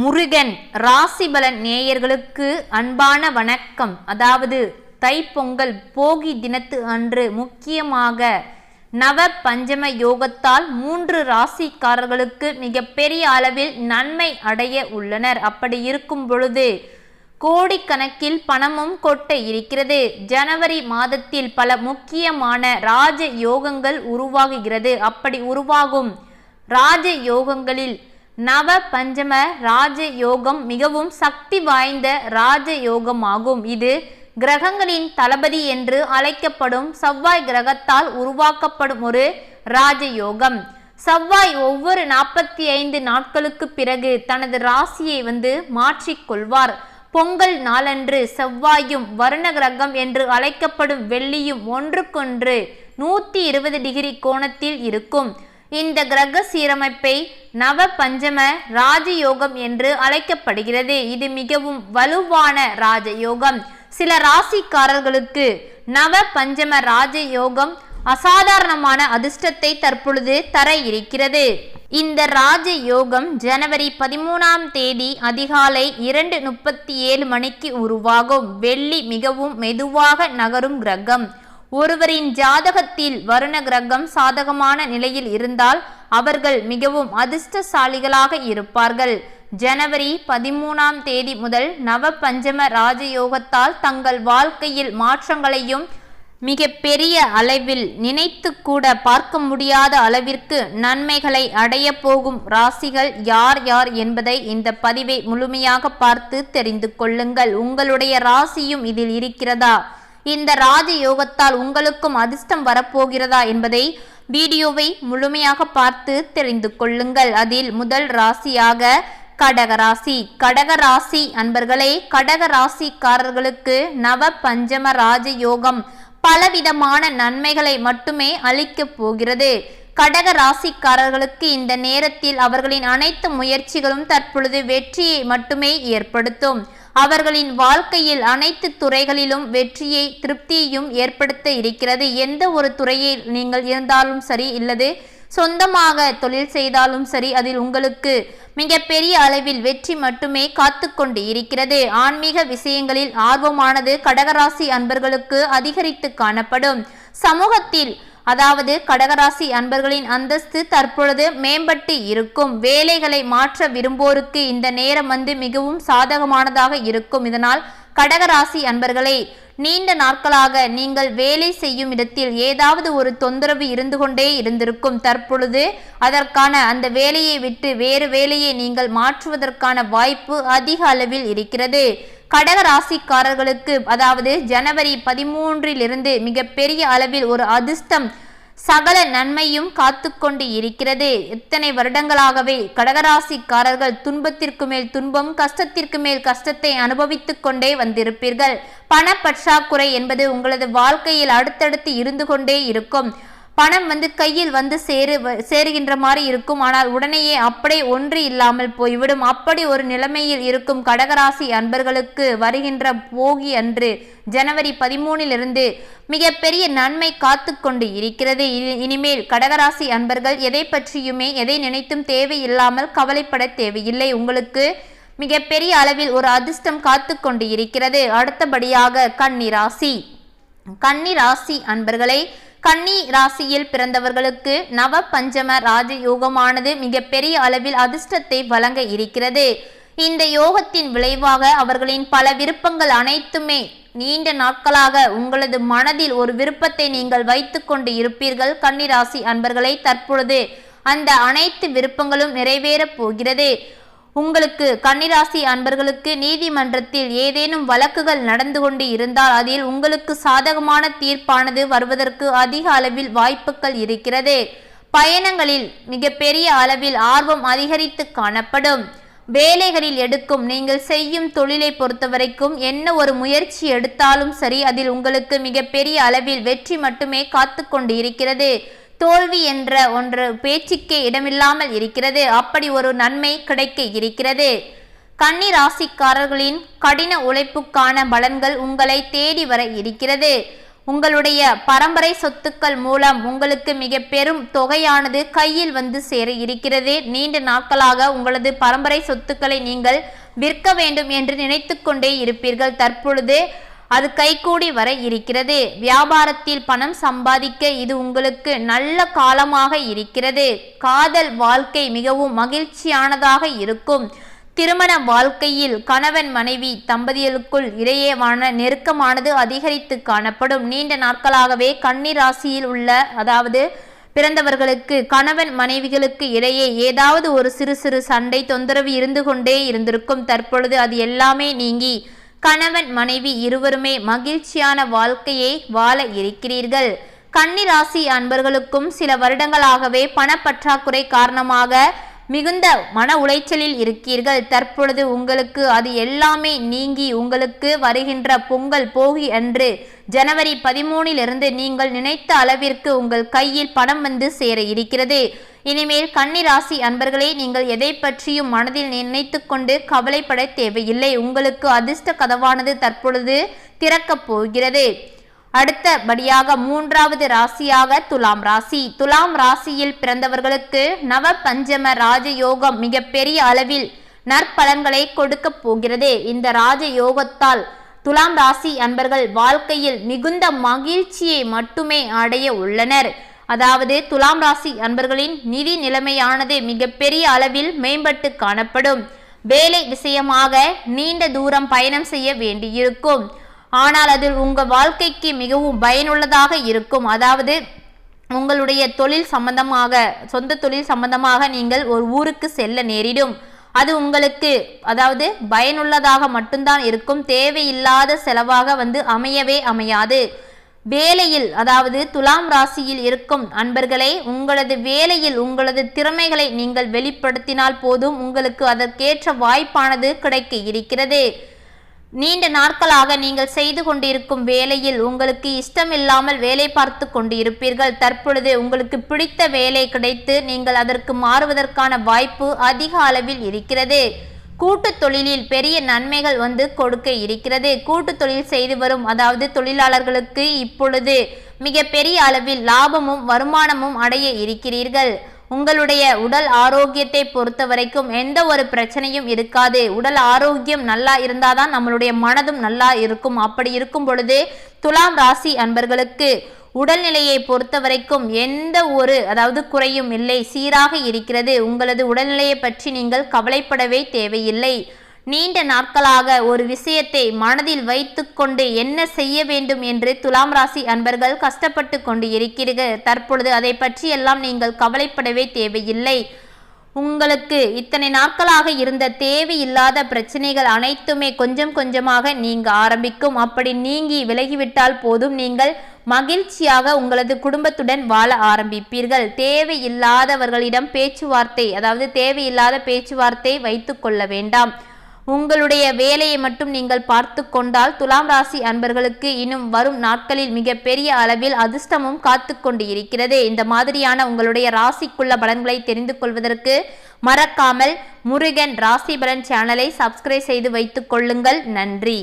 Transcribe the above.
முருகன் ராசிபலன் நேயர்களுக்கு அன்பான வணக்கம். அதாவது தைப்பொங்கல் போகி தினத்து அன்று முக்கியமாக நவ பஞ்சம யோகத்தால் மூன்று ராசிக்காரர்களுக்கு மிகப்பெரிய அளவில் நன்மை அடைய உள்ளனர். அப்படி இருக்கும் பொழுது கோடிக்கணக்கில் பணமும் கொட்ட இருக்கிறது. ஜனவரி மாதத்தில் பல முக்கியமான ராஜ யோகங்கள் உருவாகுகிறது. அப்படி உருவாகும் ராஜ யோகங்களில் நவ பஞ்சம ராஜ யோகம் மிகவும் சக்தி வாய்ந்த ராஜ யோகமாகும் இது கிரகங்களின் தளபதி என்று அழைக்கப்படும் செவ்வாய் கிரகத்தால் உருவாக்கப்படும் ஒரு ராஜயோகம். செவ்வாய் ஒவ்வொரு நாற்பத்தி ஐந்து நாட்களுக்கு பிறகு தனது ராசியை வந்து மாற்றிக்கொள்வார். பொங்கல் நாளன்று செவ்வாயும் வருண கிரகம் என்று அழைக்கப்படும் வெள்ளியும் ஒன்றுக்கொன்று நூற்றி இருபது டிகிரி கோணத்தில் இருக்கும். இந்த கிரக சீரமைப்பை நவ பஞ்சம ராஜயோகம் என்று அழைக்கப்படுகிறது. இது மிகவும் வலுவான ராஜயோகம். சில ராசிக்காரர்களுக்கு நவ பஞ்சம ராஜயோகம் அசாதாரணமான அதிர்ஷ்டத்தை தற்பொழுது தர இருக்கிறது. இந்த ராஜ யோகம் ஜனவரி பதிமூணாம் தேதி அதிகாலை இரண்டு முப்பத்தி ஏழு மணிக்கு உருவாகும். வெள்ளி மிகவும் மெதுவாக நகரும் கிரகம். ஒருவரின் ஜாதகத்தில் வருண கிரகம் சாதகமான நிலையில் இருந்தால் அவர்கள் மிகவும் அதிர்ஷ்டசாலிகளாக இருப்பார்கள். ஜனவரி பதிமூணாம் தேதி முதல் நவ பஞ்சம ராஜயோகத்தால் தங்கள் வாழ்க்கையில் மாற்றங்களையும் மிக பெரிய அளவில் நினைத்து கூட பார்க்க முடியாத அளவிற்கு நன்மைகளை அடைய போகும் ராசிகள் யார் யார் என்பதை இந்த பதிவை முழுமையாக பார்த்து தெரிந்து கொள்ளுங்கள். உங்களுடைய ராசியும் இதில் இருக்கிறதா? இந்த ராஜ யோகத்தால் உங்களுக்கும் அதிர்ஷ்டம் வரப்போகிறதா என்பதை வீடியோவை முழுமையாக பார்த்து தெரிந்து கொள்ளுங்கள். அதில் முதல் ராசியாக கடகராசி கடகராசி அன்பர்களே கடக ராசிக்காரர்களுக்கு நவ பஞ்சம ராஜ யோகம் பலவிதமான நன்மைகளை மட்டுமே அளிக்கப் போகிறது. கடக ராசிக்காரர்களுக்கு இந்த நேரத்தில் அவர்களின் அனைத்து முயற்சிகளும் தற்பொழுது வெற்றியை மட்டுமே ஏற்படுத்தும். அவர்களின் வாழ்க்கையில் அனைத்து துறைகளிலும் வெற்றியை திருப்தியையும் ஏற்படுத்த இருக்கிறது. எந்த ஒரு துறையில் நீங்கள் இருந்தாலும் சரி இல்லது சொந்தமாக தொழில் செய்தாலும் சரி அதில் உங்களுக்கு மிகப்பெரிய அளவில் வெற்றி மட்டுமே காத்து கொண்டு இருக்கிறது. ஆன்மீக விஷயங்களில் ஆர்வமானது கடகராசி அன்பர்களுக்கு அதிகரித்து காணப்படும். சமூகத்தில் அதாவது கடகராசி அன்பர்களின் அந்தஸ்து தற்பொழுது மேம்பட்டு இருக்கும். வேலைகளை மாற்ற விரும்போருக்கு இந்த நேரம் வந்து மிகவும் சாதகமானதாக இருக்கும். இதனால் கடகராசி அன்பர்களே நீண்ட நாட்களாக நீங்கள் வேலை செய்யும் இடத்தில் ஏதாவது ஒரு தொந்தரவு இருந்து கொண்டே இருந்திருக்கும். தற்பொழுது அதற்கான அந்த வேலையை விட்டு வேறு வேலையை நீங்கள் மாற்றுவதற்கான வாய்ப்பு அதிக அளவில் இருக்கிறது. கடக ராசிக்காரர்களுக்கு அதாவது ஜனவரி பதிமூன்றிலிருந்து மிகப்பெரிய அளவில் ஒரு அதிர்ஷ்டம் சகல நன்மையும் காத்து கொண்டு இருக்கிறது. இத்தனை வருடங்களாகவே கடகராசிக்காரர்கள் துன்பத்திற்கு மேல் துன்பம் கஷ்டத்திற்கு மேல் கஷ்டத்தை அனுபவித்துக் கொண்டே வந்திருப்பீர்கள். பண பற்றாக்குறை என்பது உங்களது வாழ்க்கையில் அடுத்தடுத்து இருந்து கொண்டே இருக்கும். பணம் வந்து கையில் வந்து சேரு சேருகின்ற மாதிரி இருக்கும். ஆனால் உடனேயே அப்படியே ஒன்று இல்லாமல் போய்விடும். அப்படி ஒரு நிலைமையில் இருக்கும் கடகராசி அன்பர்களுக்கு வருகின்ற போகி அன்று ஜனவரி பதிமூனிலிருந்து மிகப்பெரிய நன்மை காத்து கொண்டு இருக்கிறது இனிமேல் கடகராசி அன்பர்கள் எதை பற்றியுமே எதை நினைத்தும் தேவையில்லாமல் கவலைப்பட தேவையில்லை. உங்களுக்கு மிகப்பெரிய அளவில் ஒரு அதிர்ஷ்டம் காத்து கொண்டு இருக்கிறது. அடுத்தபடியாக கன்னி ராசி கன்னி ராசி அன்பர்களை கன்னி ராசியில் பிறந்தவர்களுக்கு நவ பஞ்சம ராஜயோகமானது மிகப்பெரிய அளவில் அதிர்ஷ்டத்தை வழங்க இருக்கிறது. இந்த யோகத்தின் விளைவாக அவர்களின் பல விருப்பங்கள் அனைத்துமே நீண்ட நாட்களாக உங்களது மனதில் ஒரு விருப்பத்தை நீங்கள் வைத்து கொண்டு இருப்பீர்கள். கன்னிராசி அன்பர்களை தற்பொழுது அந்த அனைத்து விருப்பங்களும் நிறைவேறப் போகிறது. உங்களுக்கு கன்னிராசி அன்பர்களுக்கு நீதிமன்றத்தில் ஏதேனும் வழக்குகள் நடந்து கொண்டு இருந்தால் அதில் உங்களுக்கு சாதகமான தீர்ப்பானது வருவதற்கு அதிக அளவில் வாய்ப்புகள் இருக்கிறது. பயணங்களில் மிகப்பெரிய அளவில் ஆர்வம் அதிகரித்து காணப்படும். வேலைகளில் எடுக்கும் நீங்கள் செய்யும் தொழிலை பொறுத்தவரைக்கும் என்ன ஒரு முயற்சி எடுத்தாலும் சரி அதில் உங்களுக்கு மிகப்பெரிய அளவில் வெற்றி மட்டுமே காத்து கொண்டு இருக்கிறது. தோல்வி என்ற ஒன்று பேச்சுக்கே இடமில்லாமல் இருக்கிறது. அப்படி ஒரு நன்மை கிடைக்க இருக்கிறது. கன்னி ராசிக்காரர்களின் கடின உழைப்புக்கான பலன்கள் உங்களை தேடி வர இருக்கிறது. உங்களுடைய பரம்பரை சொத்துக்கள் மூலம் உங்களுக்கு மிக பெரும் தொகையானது கையில் வந்து சேர இருக்கிறது. நீண்ட நாட்களாக உங்களது பரம்பரை சொத்துக்களை நீங்கள் விற்க வேண்டும் என்று நினைத்து கொண்டே இருப்பீர்கள். தற்பொழுது அது கைகூடி வர இருக்கிறது. வியாபாரத்தில் பணம் சம்பாதிக்க இது உங்களுக்கு நல்ல காலமாக இருக்கிறது. காதல் வாழ்க்கை மிகவும் மகிழ்ச்சியானதாக இருக்கும். திருமண வாழ்க்கையில் கணவன் மனைவி தம்பதிகளுக்குள் இடையேவான நெருக்கமானது அதிகரித்து காணப்படும். நீண்ட நாட்களாகவே கன்னி ராசியில் உள்ள அதாவது பிறந்தவர்களுக்கு கணவன் மனைவிகளுக்கு இடையே ஏதாவது ஒரு சிறு சிறு சண்டை தொந்தரவு இருந்து கொண்டே இருந்திருக்கும். தற்பொழுது அது எல்லாமே நீங்கி கணவன் மனைவி இருவருமே மகிழ்ச்சியான வாழ்க்கையை வாழ இருக்கிறீர்கள். கன்னிராசி அன்பர்களுக்கும் சில வருடங்களாகவே பணப்பற்றாக்குறை காரணமாக மிகுந்த மன உளைச்சலில் இருக்கீர்கள் தற்பொழுது உங்களுக்கு அது எல்லாமே நீங்கி உங்களுக்கு வருகின்ற பொங்கல் போகி அன்று ஜனவரி பதிமூனிலிருந்து நீங்கள் நினைத்த அளவிற்கு உங்கள் கையில் பணம் வந்து சேர இருக்கிறது. இனிமேல் கன்னிராசி அன்பர்களே நீங்கள் எதை பற்றியும் மனதில் நினைத்து கொண்டு கவலைப்பட தேவையில்லை. உங்களுக்கு அதிர்ஷ்ட கதவானது தற்பொழுது திறக்கப் போகிறது. அடுத்தபடியாக மூன்றாவது ராசியாக துலாம் ராசி. துலாம் ராசியில் பிறந்தவர்களுக்கு நவ பஞ்சம ராஜயோகம் மிகப்பெரிய அளவில் நற்பலன்களை கொடுக்க போகிறது. இந்த ராஜயோகத்தால் துலாம் ராசி அன்பர்கள் வாழ்க்கையில் மிகுந்த மகிழ்ச்சியை மட்டுமே அடைய உள்ளனர். அதாவது துலாம் ராசி அன்பர்களின் நிதி நிலைமையானது மிகப்பெரிய அளவில் மேம்பட்டு காணப்படும். வேலை விஷயமாக நீண்ட தூரம் பயணம் செய்ய வேண்டியிருக்கும். ஆனால் அதில் உங்கள் வாழ்க்கைக்கு மிகவும் பயனுள்ளதாக இருக்கும். அதாவது உங்களுடைய தொழில் சம்பந்தமாக சொந்த தொழில் சம்பந்தமாக நீங்கள் ஒரு ஊருக்கு செல்ல நேரிடும். அது உங்களுக்கு அதாவது பயனுள்ளதாக மட்டும்தான் இருக்கும். தேவையில்லாத செலவாக வந்து அமையவே அமையாது. வேலையில் அதாவது துலாம் ராசியில் இருக்கும் அன்பர்களே உங்களது வேலையில் உங்களது திறமைகளை நீங்கள் வெளிப்படுத்தினால் போதும் உங்களுக்கு அதற்கேற்ற வாய்ப்பானது கிடைக்க இருக்கிறது. நீண்ட நாட்களாக நீங்கள் செய்து கொண்டிருக்கும் வேலையில் உங்களுக்கு இஷ்டமில்லாமல் வேலை பார்த்து கொண்டு இருப்பீர்கள் தற்பொழுது உங்களுக்கு பிடித்த வேலை கிடைத்து நீங்கள் அதற்கு மாறுவதற்கான வாய்ப்பு அதிக அளவில் இருக்கிறது. கூட்டு தொழிலில் பெரிய நன்மைகள் வந்து கொடுக்க இருக்கிறது. கூட்டு தொழில் செய்து வரும் அதாவது தொழிலாளர்களுக்கு இப்பொழுது மிக பெரிய அளவில் லாபமும் வருமானமும் அடைய இருக்கிறீர்கள். உங்களுடைய உடல் ஆரோக்கியத்தை பொறுத்த வரைக்கும் எந்த ஒரு பிரச்சனையும் இருக்காது. உடல் ஆரோக்கியம் நல்லா இருந்தாதான் நம்மளுடைய மனதும் நல்லா இருக்கும். அப்படி இருக்கும் பொழுது துலாம் ராசி அன்பர்களுக்கு உடல்நிலையை பொறுத்த வரைக்கும் எந்த ஒரு அதாவது குறையும் இல்லை சீராக இருக்கிறது. உங்களது உடல்நிலையை பற்றி நீங்கள் கவலைப்படவே தேவையில்லை. நீண்ட நாட்களாக ஒரு விஷயத்தை மனதில் வைத்துக்கொண்டு என்ன செய்ய வேண்டும் என்று துலாம் ராசி அன்பர்கள் கஷ்டப்பட்டு கொண்டு இருக்கிறீர்கள் தற்பொழுது அதை பற்றியெல்லாம் நீங்கள் கவலைப்படவே தேவையில்லை. உங்களுக்கு இத்தனை நாட்களாக இருந்த தேவையில்லாத பிரச்சனைகள் அனைத்துமே கொஞ்சம் கொஞ்சமாக நீங்க ஆரம்பிக்கும். அப்படி நீங்கி விலகிவிட்டால் போதும். நீங்கள் மகிழ்ச்சியாக உங்களது குடும்பத்துடன் வாழ ஆரம்பிப்பீர்கள். தேவையில்லாதவர்களிடம் பேச்சுவார்த்தை அதாவது தேவையில்லாத பேச்சுவார்த்தை வைத்து கொள்ள வேண்டாம். உங்களுடைய வேலையை மட்டும் நீங்கள் பார்த்து கொண்டால் துலாம் ராசி அன்பர்களுக்கு இன்னும் வரும் நாட்களில் மிக பெரிய அளவில் அதிர்ஷ்டமும் காத்து கொண்டு இருக்கிறது இந்த மாதிரியான உங்களுடைய ராசிக்குள்ள பலன்களை தெரிந்து கொள்வதற்கு மறக்காமல் முருகன் ராசி பலன் சேனலை சப்ஸ்கிரைப் செய்து வைத்துக் கொள்ளுங்கள். நன்றி.